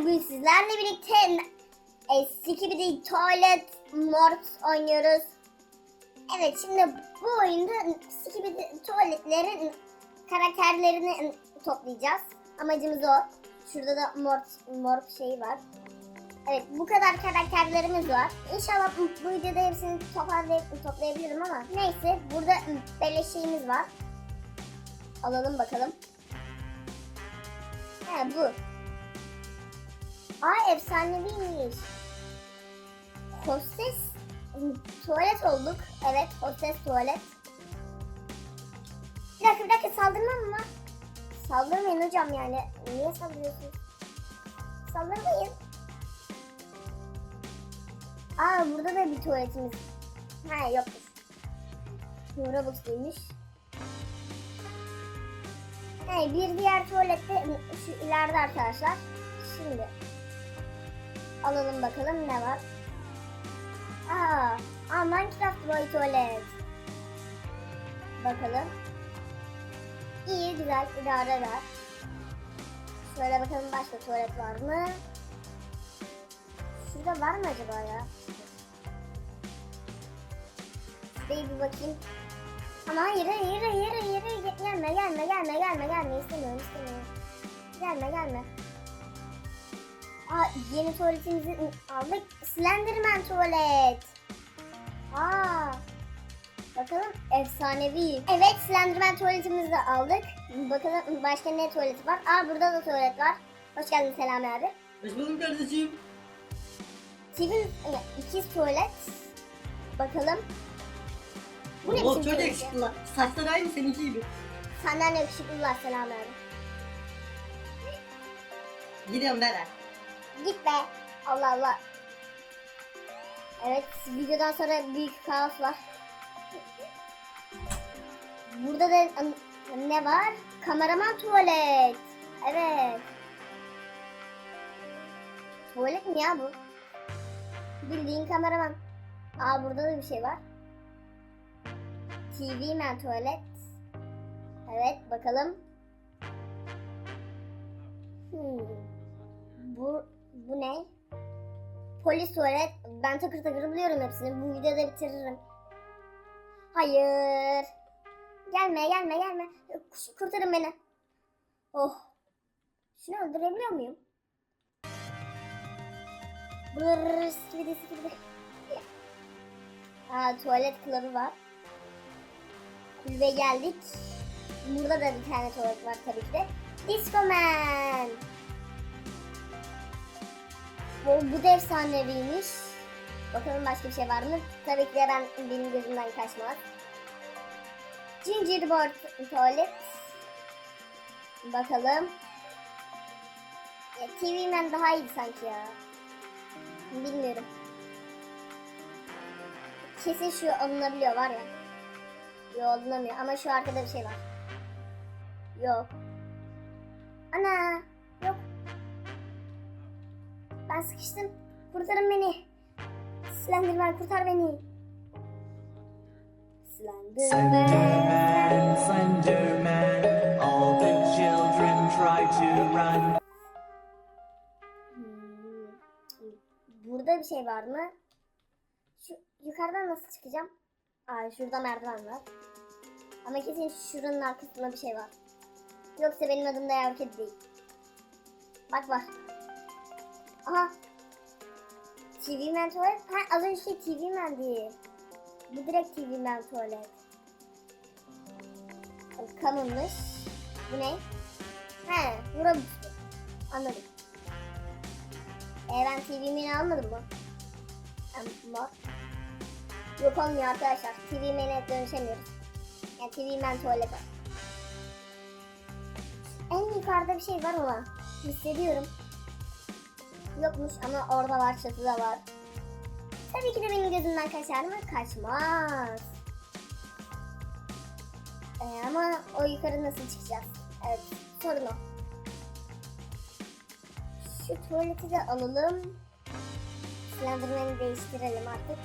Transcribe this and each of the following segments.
bugün sizlerle birlikte e, Skibidi Toilet Mort oynuyoruz. Evet şimdi bu oyunda Skibidi Tuvaletlerin karakterlerini toplayacağız. Amacımız o. Şurada da Mort, Mort şeyi var. Evet bu kadar karakterlerimiz var. İnşallah bu videoda hepsini toparlayıp toplayabilirim ama neyse burada beleş şeyimiz var. Alalım bakalım. He bu. Ay efsaneviymiş. Hostes tuvalet olduk. Evet hostes tuvalet. Bir dakika bir dakika saldırmam mı? Saldırmayın hocam yani. Niye saldırıyorsunuz? Saldırmayın. Aa burada da bir tuvaletimiz. Ha yokmuş. Robux'luymuş. Hey, bir diğer tuvalette şu ileride arkadaşlar. Şimdi alalım bakalım ne var. Aa, aa Minecraft Boy tuvalet. Bakalım. İyi güzel idare eder. Şöyle bakalım başka tuvalet var mı? Şurada var mı acaba ya? Şuraya bir bakayım. Ama hayır hayır hayır hayır hayır gelme gelme gelme gelme gelme istemiyorum istemiyorum. Gelme gelme. Aa yeni tuvaletimizi aldık. Slenderman tuvalet. Aa. Bakalım efsanevi. Evet Slenderman tuvaletimizi de aldık. Bakalım başka ne tuvaleti var? Aa burada da tuvalet var. Hoş geldin Selami abi. Hoş bulduk kardeşim. Steven ikiz tuvalet. Bakalım. Bu ne biçim çok tuvalet ya? yakışıklı. Saçlar aynı seninki gibi. Senden de yakışıklılar Selami abi. Gidiyorum Beren. Git be. Allah Allah. Evet videodan sonra büyük kaos var. Burada da ne var? Kameraman tuvalet. Evet. Tuvalet mi ya bu? Bildiğin kameraman. Aa burada da bir şey var. TV man tuvalet. Evet bakalım. Hmm. Bu, bu ne? Polis tuvalet. Ben takır takır biliyorum hepsini. Bu videoda bitiririm. Hayır. Gelme gelme gelme. Kurtarın beni. Oh. Şunu öldürebiliyor muyum? Brrrr sikidi sikidi. Aa tuvalet kılavı var. Kulübe geldik. Burada da bir tane tuvalet var tabii ki de. Disco Man. Bu, bu da efsaneviymiş. Bakalım başka bir şey var mı? Tabii ki ben benim gözümden kaçmaz. Gingerboard tuvalet. Bakalım. Ya, TV Man daha iyi sanki ya. Bilmiyorum. Kesin şu alınabiliyor var ya. Yok alınamıyor ama şu arkada bir şey var. Yok. Ana. Ben sıkıştım. Kurtarın beni. Slenderman kurtar beni. Slenderman. Slenderman, all the children try to run. Burada bir şey var mı? Şu yukarıdan nasıl çıkacağım? Aa şurada merdiven var. Ama kesin şuranın arkasında bir şey var. Yoksa benim adım da yavru kedi değil. Bak var. Aha. TV Man tuvalet. Ha az önce şey TV Man değil. Bu direkt TV Man tuvalet. Kamınmış. Bu ne? He, vurabildim. Anladım. E ben TV Man'i almadım mı? Ama Yok olmuyor arkadaşlar. TV Man'e dönüşemiyoruz. Yani TV Man tuvalet. En yukarıda bir şey var ama hissediyorum. Yokmuş ama orada var, çatıda var. Tabii ki de benim gözümden kaçar mı? Kaçmaz. Ee, ama o yukarı nasıl çıkacağız? Evet, sorun o. Şu tuvaleti de alalım. Slenderman'i değiştirelim artık.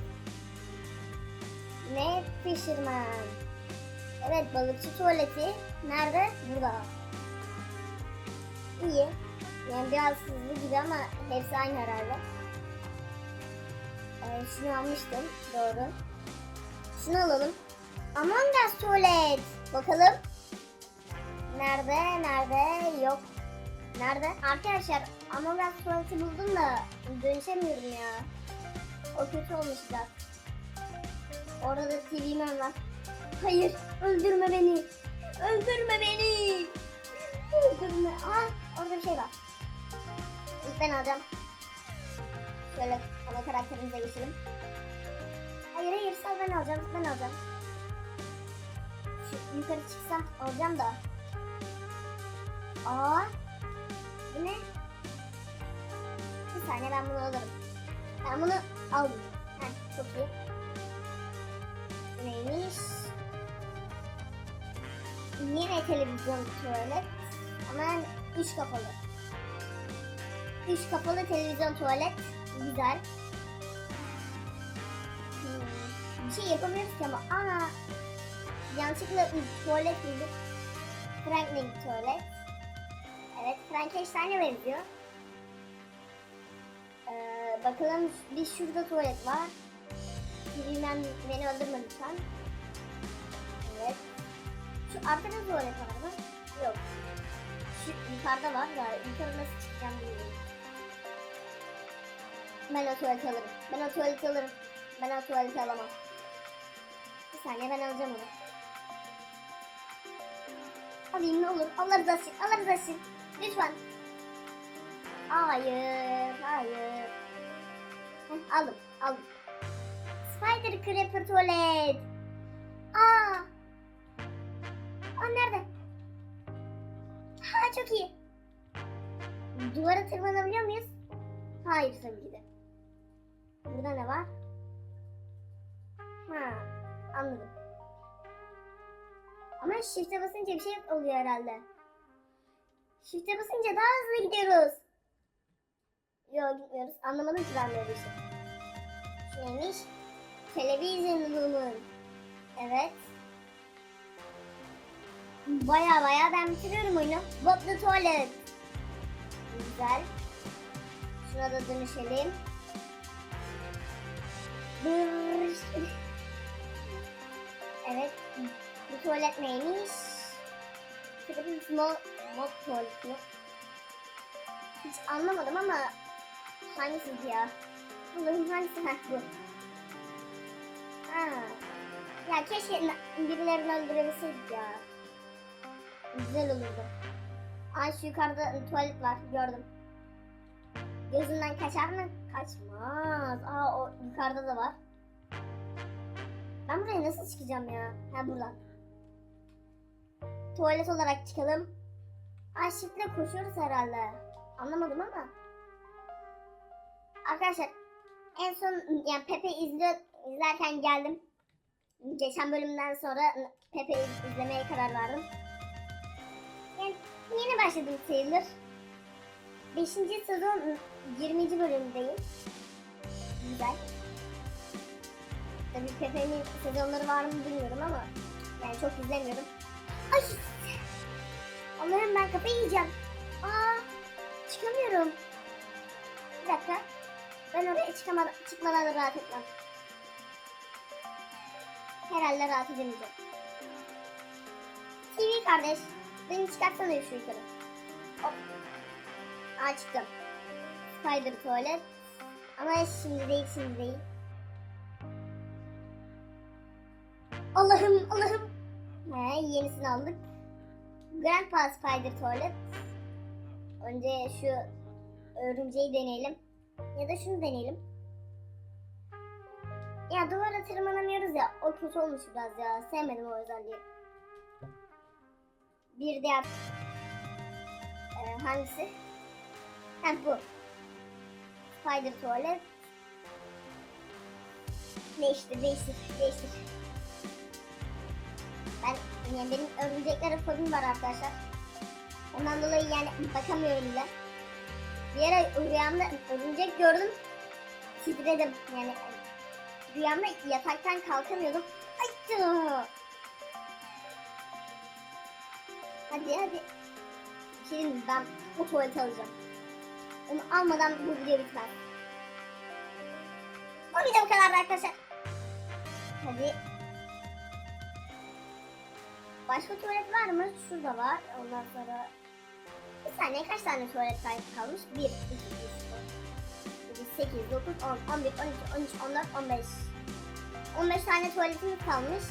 Ne Fisherman? Evet balıkçı tuvaleti. Nerede? Burada. İyi. Yani biraz hızlı gibi ama hepsi aynı herhalde. Ee, şunu almıştım. Doğru. Şunu alalım. Among Us tuvalet. Bakalım. Nerede? Nerede? Yok. Nerede? Arkadaşlar Among Us tuvaleti buldum da dönüşemiyorum ya. O kötü olmuş biraz. Orada da TV Man var. Hayır, öldürme beni. Öldürme beni. Öldürme. Aa, orada bir şey var. Ben alacağım. Şöyle ana karakterimize geçelim. Hayır hayır sal ben alacağım. Ben alacağım. Şu yukarı çıksam alacağım da. Aa. Bu ne? Bir saniye ben bunu alırım. Ben bunu aldım. Heh, çok iyi. Neymiş? Yine televizyon tuvalet. Ama üç kapalı. Üç kapalı televizyon tuvalet. Güzel. Hmm, Bir şey yapamıyoruz ki ama. Aa, yanlışlıkla tuvalet bulduk. Franklin tuvalet. Evet, Frankenstein'e benziyor. Ee, bakalım bir şurada tuvalet var. Birinden beni öldürme lütfen. Evet. Şu arkada tuvalet var mı? Yok. Şu yukarıda var da yukarı nasıl çıkacağım bilmiyorum. Ben o tuvaleti alırım. Ben o tuvaleti alırım. Ben o tuvaleti alamam. Bir saniye ben alacağım onu. Alayım ne olur. Allah rızası için. Allah rızası için. Lütfen. Hayır. Hayır. Heh, aldım. Aldım. Spider Creeper tuvalet. Aa. Aa nerede? Ha çok iyi. Duvara tırmanabiliyor muyuz? Hayır tabii ki de. Burada ne var? Ha, anladım. Ama shift'e basınca bir şey oluyor herhalde. Shift'e basınca daha hızlı gidiyoruz. Yok gitmiyoruz. Anlamadım ki ben böyle bir şey. Şu neymiş? Televizyon room'un. Evet. Baya baya ben bitiriyorum oyunu. Bob the Toilet. Güzel. Şuna da dönüşelim. Evet. Bu tuvalet neymiş? Triple small mod tuvalet mi? Hiç anlamadım ama hangisi ya? Allah'ım hangisi? Heh bu. Ha. Ya keşke birilerini öldürebilseydik ya. Güzel olurdu. Ay şu yukarıda tuvalet var gördüm. Gözünden kaçar mı? Kaçmaz. Aa o yukarıda da var. Ben buraya nasıl çıkacağım ya? Ha buradan. Tuvalet olarak çıkalım. Ay shiftle koşuyoruz herhalde. Anlamadım ama. Arkadaşlar en son yani Pepe izliyor, izlerken geldim. Geçen bölümden sonra Pepe izlemeye karar verdim. Yani yeni başladım sayılır. 5. sezon 20. bölümdeyim. Güzel. Tabii Pepe'nin sezonları var mı bilmiyorum ama yani çok izlemiyorum. Ay! Allah'ım ben kafayı yiyeceğim. Aa! Çıkamıyorum. Bir dakika. Ben oraya çıkamadan, çıkmadan da rahat etmem. Herhalde rahat edemeyeceğim. TV kardeş. Beni çıkartsana şu yukarı. Hop. Aa çıktım. Spider tuvalet. Ama şimdi değil şimdi değil. Allah'ım Allah'ım. He yenisini aldık. Grandpa Spider tuvalet. Önce şu örümceği deneyelim. Ya da şunu deneyelim. Ya duvara tırmanamıyoruz ya. O kötü olmuş biraz ya. Sevmedim o özelliği. Bir diğer... Ee, hangisi? Ha bu. Spider tuvalet. Değiştir, değiştir, değiştir. Ben, yani benim örümceklere fobim var arkadaşlar. Ondan dolayı yani bakamıyorum bile. Bir ara rüyamda örümcek gördüm. Titredim yani. Rüyamda yataktan kalkamıyordum. Ay. Hadi hadi. Mi? ben o tuvaleti alacağım. Onu almadan bu video bitmez. O video bu kadar arkadaşlar. Hadi. Başka tuvalet var mı? Şurada var. Ondan sonra... Bir saniye kaç tane tuvalet kalmış? 1, 2, 3, 4, 8, 9, 10, 11, 12, 13, 14, 15. 15 tane tuvaletimiz kalmış.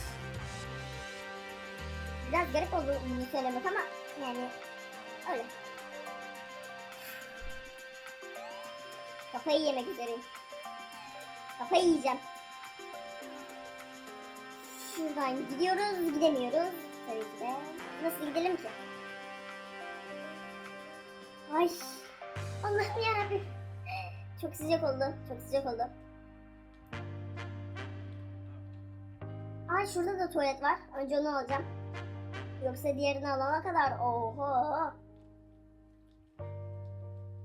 Biraz garip oldu bunu söylemek ama yani öyle. Kafayı yemek üzereyim. Kafayı yiyeceğim. Şuradan gidiyoruz, gidemiyoruz. Tabii ki de. Nasıl gidelim ki? Ay. Allah'ım yarabbim. Çok sıcak oldu. Çok sıcak oldu. Ay şurada da tuvalet var. Önce onu alacağım. Yoksa diğerini alana kadar oho.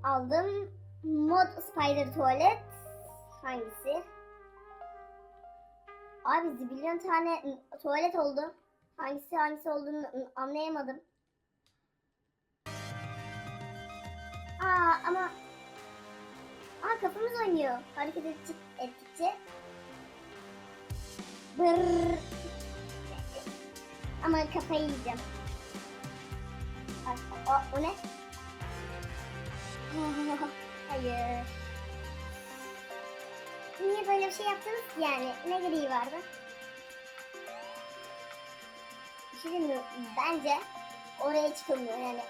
Aldım. Mod Spider tuvalet. Hangisi? Abi zibilyon tane tuvalet oldu. Hangisi hangisi olduğunu anlayamadım. Aa ama Aa kafamız oynuyor. Hareket ettikçe, ettikçe. Brrr. Ama kafayı yiyeceğim. Ay, o, o ne? Hayır. Niye böyle bir şey yaptınız yani? Ne gereği vardı? Bir şey mi? Bence oraya çıkılmıyor yani.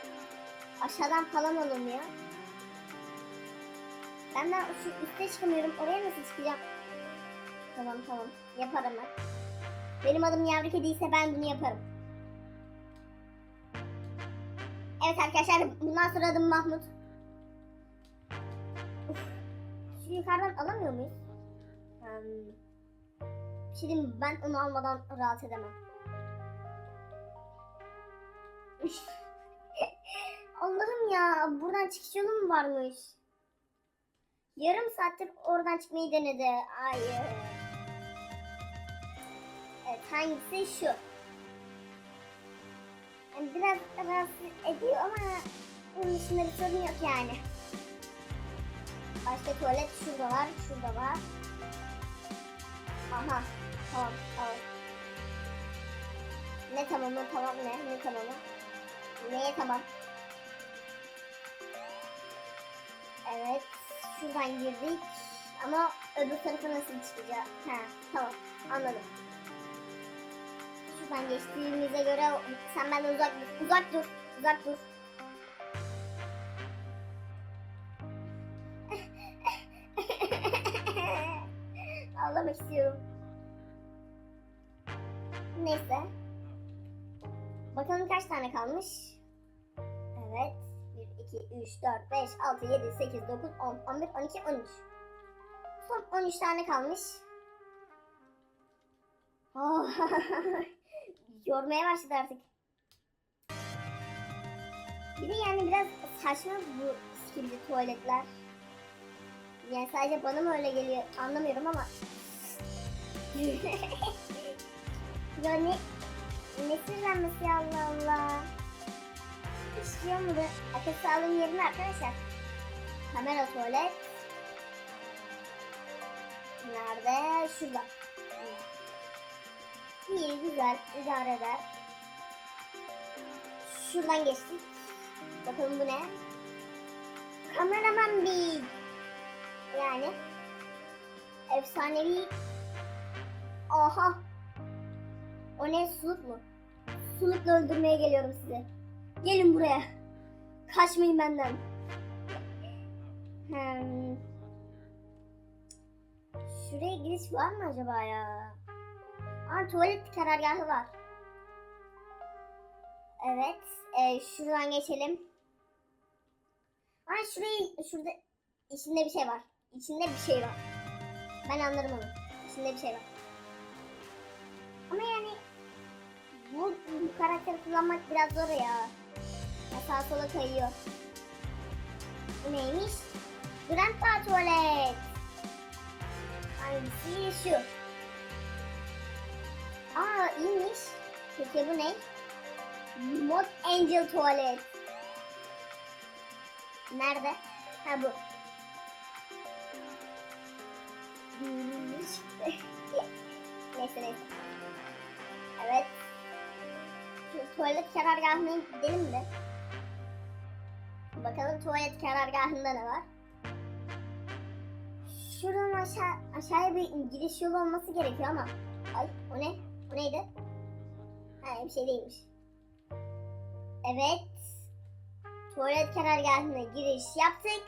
Aşağıdan falan alınmıyor. Ben ben şu üste çıkamıyorum. Oraya nasıl çıkacağım? Tamam tamam. Yaparım ben. Benim adım yavru kedi ise ben bunu yaparım. Evet arkadaşlar bundan sonra adım Mahmut. Yukarıdan alamıyor muyuz? Hmm. Bir şey diyeyim? Ben onu almadan rahat edemem. Allah'ım ya buradan çıkış yolu mu varmış? Yarım saattir oradan çıkmayı denedi. Hayır. Evet hangisi şu? Yani biraz rahatsız ediyor ama bunun dışında bir sorun yok yani. Başka tuvalet şurada var, şurada var. Aha, tamam, tamam. Ne tamamı, tamam ne, ne tamamı? Neye tamam? Evet, şuradan girdik. Ama öbür tarafa nasıl çıkacağız? Ha, tamam, anladım. Şuradan geçtiğimize göre sen benden uzak dur, uzak dur, uzak dur. İstiyorum. Neyse. Bakalım kaç tane kalmış? Evet. 1, 2, 3, 4, 5, 6, 7, 8, 9, 10, 11, 12, 13. Son 13 tane kalmış. Oh. Yormaya başladı artık. Bir de yani biraz saçma bu skibidi tuvaletler. Yani sadece bana mı öyle geliyor anlamıyorum ama. ya ne, ne sinirlenmesi ya Allah Allah. İşliyor mu da? Akıl sağlığın yerine arkadaşlar. Kamera tuvalet. Nerede? Şurada. İyi güzel idare eder. Şuradan geçtik. Bakalım bu ne? Kameraman bir yani efsanevi Aha O ne suluk mu? Sulukla öldürmeye geliyorum sizi. Gelin buraya. Kaçmayın benden. Hmm. Şuraya giriş var mı acaba ya? Aa tuvalet karargahı var. Evet. E, şuradan geçelim. Aa şurayı şurada içinde bir şey var. İçinde bir şey var. Ben anlarım onu. İçinde bir şey var. Bu, bu karakteri kullanmak biraz zor ya. ya sağa sola kayıyor. Bu neymiş? Grandpa tuvalet. Hangisi şu? Aa iyiymiş. Peki bu ne? Mod Angel tuvalet. Nerede? Ha bu. Neyse neyse. Evet. Tuvalet karargahına gidelim mi? Bakalım tuvalet karargahında ne var? Şuradan aşağı aşağıya bir gidiş yolu olması gerekiyor ama. Ay o ne? O neydi? Ha bir şey değilmiş. Evet. Tuvalet karargahına giriş yaptık.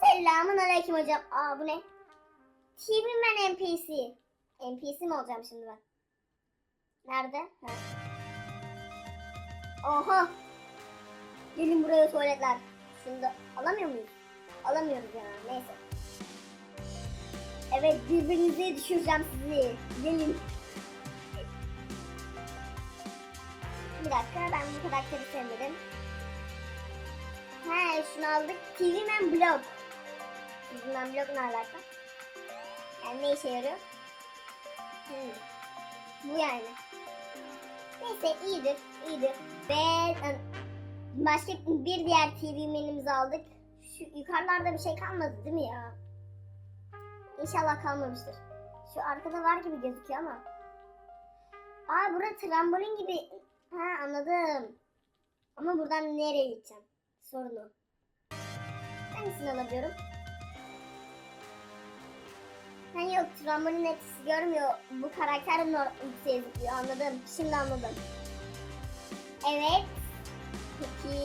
Selamun aleyküm hocam. Aa bu ne? TV Man NPC. NPC mi olacağım şimdi ben? Nerede? Ha. Oha. Gelin buraya tuvaletler. Da alamıyor muyuz? Alamıyoruz ya. Neyse. Evet birbirinize düşüreceğim sizi. Gelin. Bir dakika ben bu karakteri sevmedim. He şunu aldık. TV Man Block. TV Man Block ne alaka? Yani ne işe yarıyor? Hmm. Bu yani. Neyse iyidir, iyidir. Ve e, başka bir diğer TV menümüzü aldık. Şu yukarılarda bir şey kalmadı değil mi ya? İnşallah kalmamıştır. Şu arkada var gibi gözüküyor ama. Aa burada trambolin gibi. Ha anladım. Ama buradan nereye gideceğim? Sorun o. Hangisini alabiliyorum? Ha yok trambolin etkisi görmüyor. Bu karakter yükseğe zıplıyor anladım. Şimdi anladım. Evet. Peki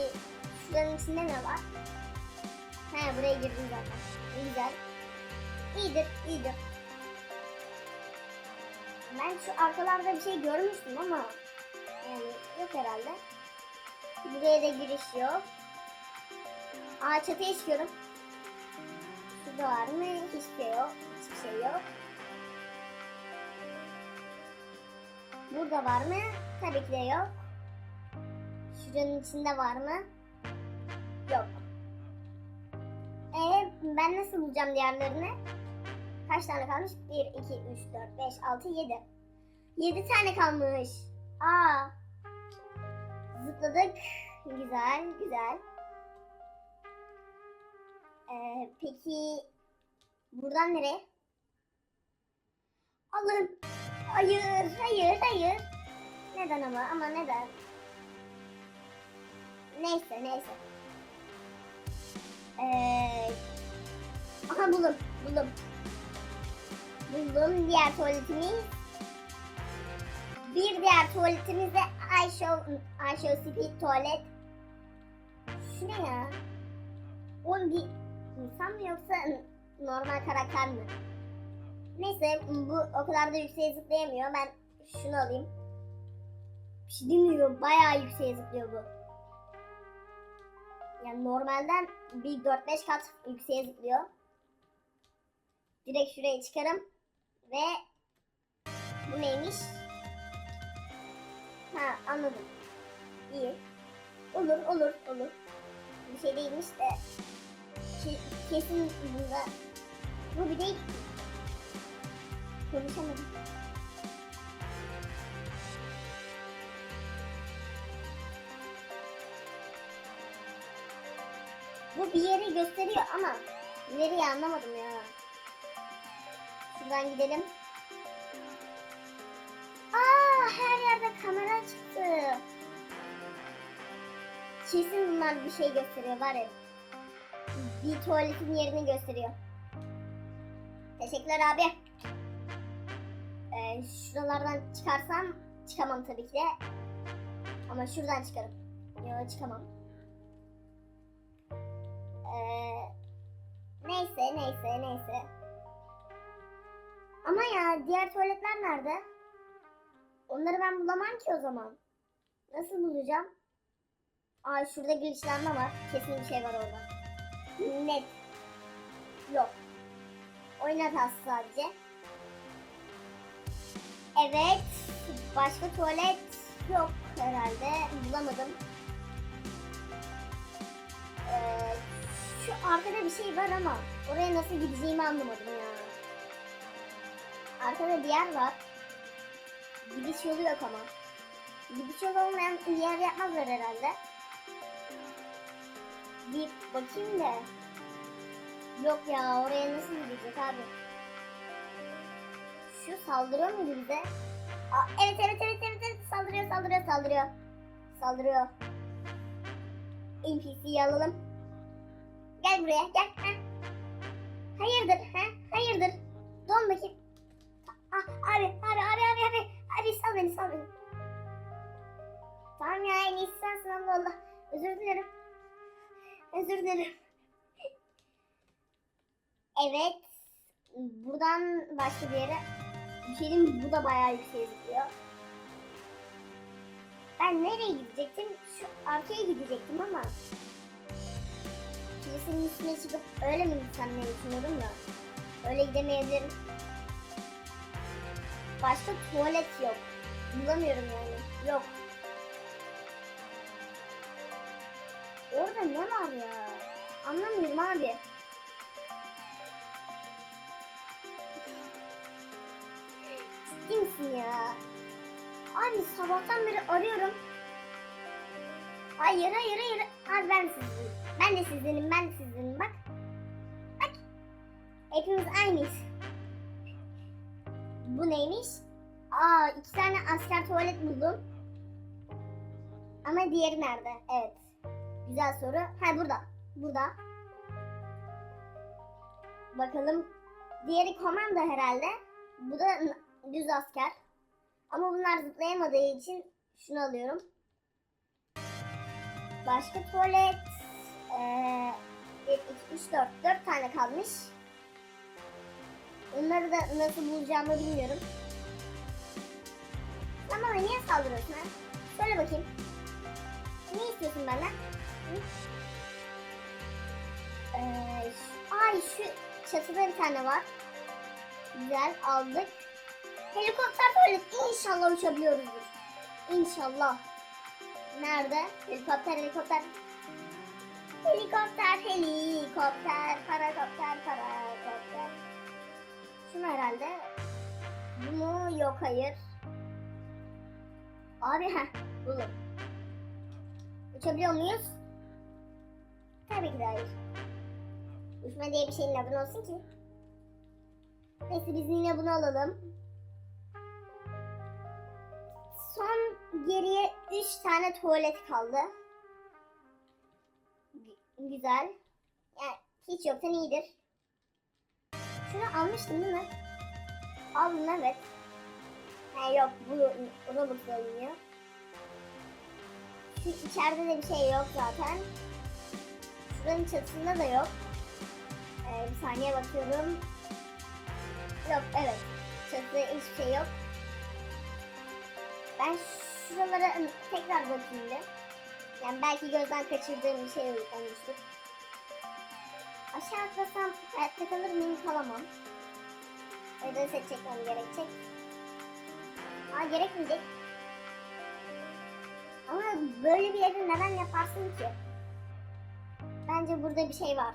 şuranın içinde ne var? He buraya girdim zaten. Güzel. İyidir, iyidir. Ben şu arkalarda bir şey görmüştüm ama yani yok herhalde. Buraya da giriş yok. Aa çatıya çıkıyorum. Var mı? Hiçbir şey yok. Hiçbir şey yok. Burada var mı? Tabii ki de yok. Şuranın içinde var mı? Yok. Ee, ben nasıl bulacağım diğerlerini? Kaç tane kalmış? 1, 2, 3, 4, 5, 6, 7. 7 tane kalmış. Aa. Zıpladık. Güzel, güzel. Ee, peki buradan nereye? Allah'ım. Hayır, hayır, hayır. Neden ama? Ama neden? Neyse, neyse. Ee, aha buldum, buldum. Buldum diğer tuvaletimiz. Bir diğer tuvaletimiz de I show, I speed tuvalet. Şu ne ya? O bir insan mı yoksa normal karakter mi? Neyse bu o kadar da yükseğe zıplayamıyor. Ben şunu alayım. Bir şey demiyor. Bayağı yükseğe zıplıyor bu. Yani normalden bir 4-5 kat yükseğe zıplıyor. Direkt şuraya çıkarım. Ve bu neymiş? Ha anladım. İyi. Olur olur olur. Bir şey değilmiş de ke- kesin bunda bu bir değil. Konuşamadım. Bu bir yeri gösteriyor ama nereye anlamadım ya. Şuradan gidelim. Aa her yerde kamera çıktı. Kesin bunlar bir şey gösteriyor var ya. Bir tuvaletin yerini gösteriyor. Teşekkürler abi. Ee, şuralardan çıkarsam çıkamam tabii ki de. Ama şuradan çıkarım. Yok çıkamam. Ee, neyse neyse neyse. Ama ya diğer tuvaletler nerede? Onları ben bulamam ki o zaman. Nasıl bulacağım? Aa şurada glitchlenme var. Kesin bir şey var orada. Net. Yok. Oyun hatası sadece. Evet. Başka tuvalet yok herhalde. Bulamadım. Ee, şu arkada bir şey var ama oraya nasıl gideceğimi anlamadım ya. Arkada bir yer var. Gidiş yolu yok ama. Gidiş yolu olmayan bir yer yapmazlar herhalde. Bir bakayım da. Yok ya oraya nasıl gidecek abi? Şu saldırıyor muydu bize? Aa, evet evet evet evet evet saldırıyor saldırıyor saldırıyor. Saldırıyor. NPC'yi alalım. Gel buraya gel. Ha. Hayırdır ha? Hayırdır? Don bakayım. Ah, abi abi abi abi abi. Abi sal beni sal beni. Tamam ya en iyisi sensin Allah Allah. Özür dilerim. Özür dilerim. Evet. Buradan başka bir yere. Bir şey? Bu da bayağı yükseğe zıplıyor. Ben nereye gidecektim? Şu arkaya gidecektim ama. Kilisenin üstüne çıkıp öyle mi gitsem diye düşünüyordum da. Öyle gidemeyebilirim. Başka tuvalet yok. Bulamıyorum yani. Yok. Orada ne var ya? Anlamıyorum abi. Ciddi misin ya? Abi sabahtan beri arıyorum. Hayır hayır hayır. Abi ben sizdenim. Ben de sizdenim ben de sizdenim bak. Bak. Hepimiz aynıyız. Bu neymiş? Aa iki tane asker tuvalet buldum. Ama diğeri nerede? Evet. Güzel soru. Ha burada. Burada. Bakalım. Diğeri komando herhalde. Bu da düz asker. Ama bunlar zıplayamadığı için şunu alıyorum. Başka tuvalet. Ee, 1, 2, 3, 4. 4 tane kalmış. Onları da nasıl bulacağımı bilmiyorum. Sen bana niye saldırıyorsun ha? Söyle bakayım. Ne istiyorsun benden? Ee, ay şu çatıda bir tane var. Güzel aldık. Helikopter tuvalet inşallah uçabiliyoruzdur. İnşallah. Nerede? Helikopter helikopter. Helikopter helikopter parakopter parakopter. Şunu herhalde. Bu mu? Yok hayır. Abi heh buldum. Uçabiliyor muyuz? Tabii ki de hayır. Uçma diye bir şeyin adı olsun ki. Neyse biz yine bunu alalım. Son geriye 3 tane tuvalet kaldı. Gü- güzel. Yani hiç yoktan iyidir. Şunu almıştım değil mi? Aldım evet. Ha yok bu Robux'la oynuyor. Şu içeride de bir şey yok zaten. Şuranın çatısında da yok. Ee, bir saniye bakıyorum. Yok evet. Çatıda hiçbir şey yok. Ben şuralara tekrar bakayım bir. Yani belki gözden kaçırdığım bir şey olmuştur. Aşağı atlasam hayatta kalır mıyım kalamam. Öyle set çekmem gerekecek. Aa gerekmeyecek. Ama böyle bir yeri neden yaparsın ki? Bence burada bir şey var.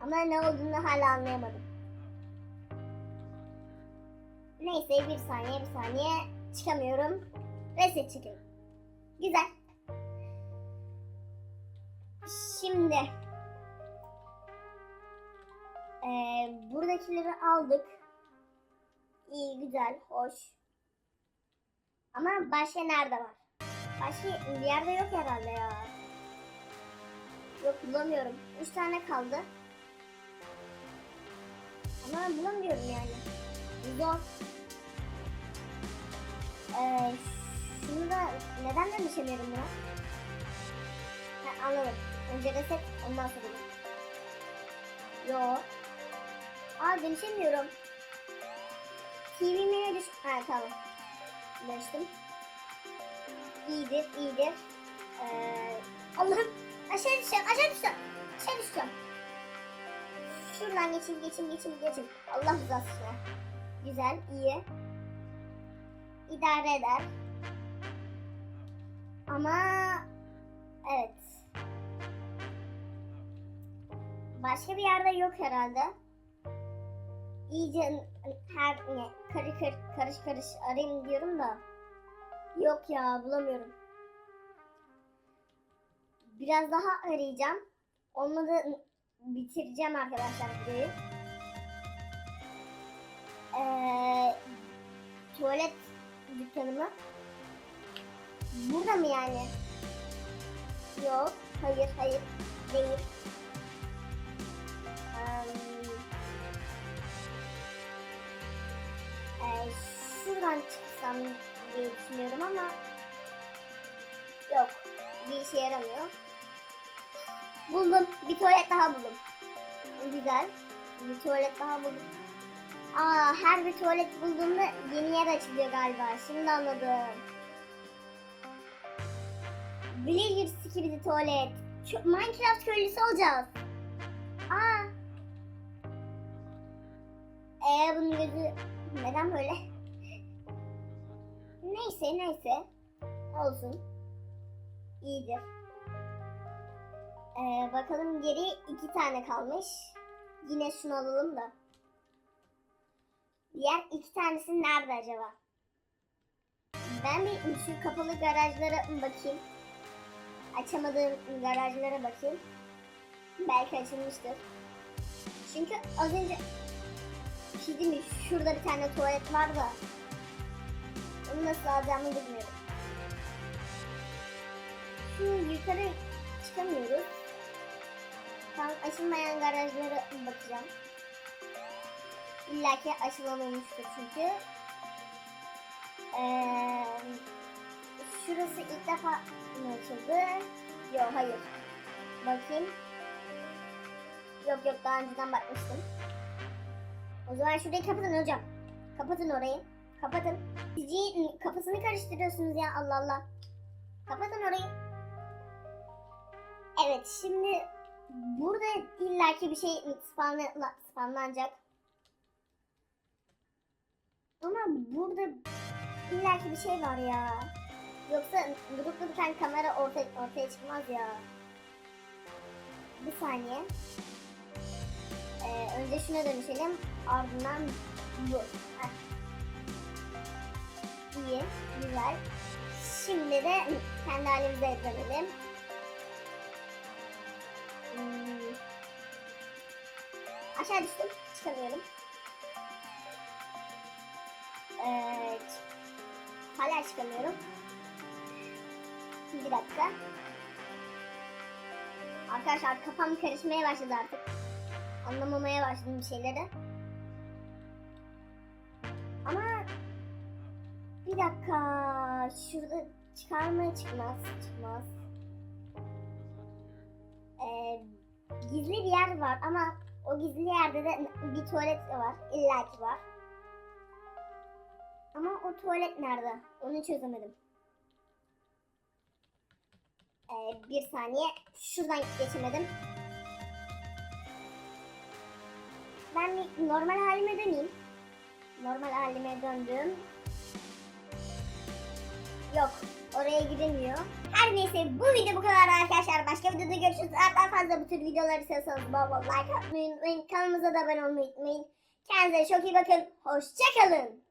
Ama ne olduğunu hala anlayamadım. Neyse bir saniye bir saniye çıkamıyorum. Reset çıkıyorum. Güzel. Şimdi eee, buradakileri aldık. İyi, güzel, hoş. Ama başka nerede var? Başka bir yerde yok herhalde ya. Yok bulamıyorum. Üç tane kaldı. Ama bulamıyorum yani. Zor. Ee, şunu da neden dönüşemiyorum buna? Ha, anladım. Önce reset ondan sonra bu. Yo. Aa dönüşemiyorum. TV menüye düş... Ha tamam. Dönüştüm. İyidir, iyidir. Ee, Allah'ım aşağı düşeceğim, aşağı düşeceğim. Aşağı düşeceğim. Şuradan geçin, geçin, geçin, geçin. Allah rızası için. Güzel, iyi. İdare eder. Ama evet. Başka bir yerde yok herhalde. İyice her ne karı kar, karış karış arayayım diyorum da yok ya bulamıyorum. Biraz daha arayacağım. Olmadı bitireceğim arkadaşlar videoyu. Ee, tuvalet dükkanı mı? Burada mı yani? Yok. Hayır, hayır. Değil. Em, e, şuradan çıksam diye düşünüyorum ama yok. Bir işe yaramıyor. Buldum. Bir tuvalet daha buldum. Güzel. Bir tuvalet daha buldum. Aa, her bir tuvalet bulduğumda yeni yer açılıyor galiba. Şimdi anladım. Villagers gibi tuvalet. Şu Minecraft köylüsü olacağız. Aa. Ee bunun gözü neden böyle? Neyse neyse. Olsun. İyidir. Ee, bakalım geri iki tane kalmış. Yine şunu alalım da. Diğer iki tanesi nerede acaba? Ben bir şu kapalı garajlara bakayım. Açamadığım garajlara bakayım. Belki açılmıştır. Çünkü az önce bir şey değil mi? Şurada bir tane tuvalet var da. Onu nasıl alacağımı bilmiyorum. Şu yukarı çıkamıyoruz. Tam açılmayan garajlara bakacağım. İlla ki açılan olmuştur çünkü. Ee, şurası ilk defa mı açıldı? Yok hayır. Bakayım. Yok yok daha önceden bakmıştım. O zaman şurayı kapatın hocam. Kapatın orayı. Kapatın. Sizi kafasını karıştırıyorsunuz ya Allah Allah. Kapatın orayı. Evet şimdi burada illaki bir şey spawnla, spawnlanacak. Ama burada illaki bir şey var ya. Yoksa dururken kamera ortaya, ortaya çıkmaz ya. Bir saniye. Ee, önce şuna dönüşelim. Ardından bu. Heh. İyi, güzel. Şimdi de kendi halimize dönelim. Aşağı düştüm. Çıkamıyorum. Ee, hala çıkamıyorum. Bir dakika. Arkadaşlar kafam karışmaya başladı artık. Anlamamaya başladım bir şeyleri. Ama bir dakika. Şurada çıkar mı çıkmaz çıkmaz. Ee, gizli bir yer var ama o gizli yerde de bir tuvalet var. İlla ki var. Ama o tuvalet nerede? Onu çözemedim. Ee, bir saniye. Şuradan geçemedim. Ben normal halime döneyim. Normal halime döndüm. Yok. Oraya gidemiyor. Her neyse bu video bu kadar arkadaşlar. Başka videoda görüşürüz. Eğer daha fazla bu tür videolar istiyorsanız bol bol like atmayı unutmayın. Kanalımıza da abone olmayı unutmayın. Kendinize çok iyi bakın. Hoşçakalın.